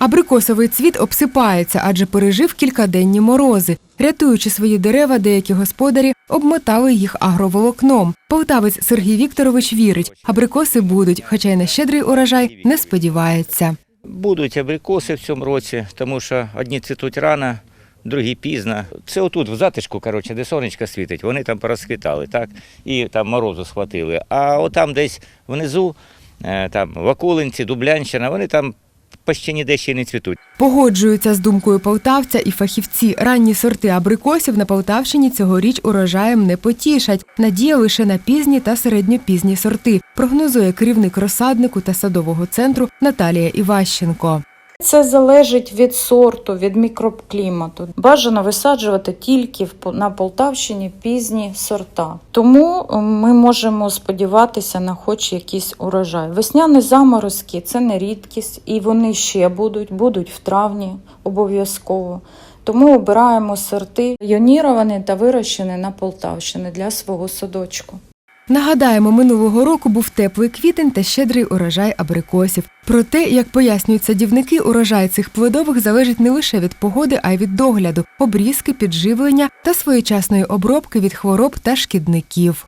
Абрикосовий цвіт обсипається, адже пережив кількаденні морози. Рятуючи свої дерева, деякі господарі обмотали їх агроволокном. Полтавець Сергій Вікторович вірить, абрикоси будуть, хоча й на щедрий урожай не сподівається. Будуть абрикоси в цьому році, тому що одні цвітуть рано, другі пізно. Це отут, в затишку, коротше, де сонечко світить, вони там порозквітали, так? І там морозу схватили. А отам десь внизу, е, там в Околинці, Дублянщина, вони там почти ніде ще не цвітуть. Погоджуються з думкою полтавця і фахівці. Ранні сорти абрикосів на Полтавщині цьогоріч урожаєм не потішать. Надія лише на пізні та середньопізні сорти, прогнозує керівник розсаднику та садового центру Наталія Іващенко. Це залежить від сорту, від мікроклімату. Бажано висаджувати тільки на Полтавщині пізні сорта. Тому е, ми можемо сподіватися на хоч якийсь урожай. Весняні заморозки це не рідкість, і вони ще будуть, будуть в травні обов'язково. Тому обираємо сорти йоніровані та вирощені на Полтавщині для свого садочку. Нагадаємо, минулого року був теплий квітень та щедрий урожай абрикосів. Проте, як пояснюють садівники, урожай цих плодових залежить не лише від погоди, а й від догляду, обрізки, підживлення та своєчасної обробки від хвороб та шкідників.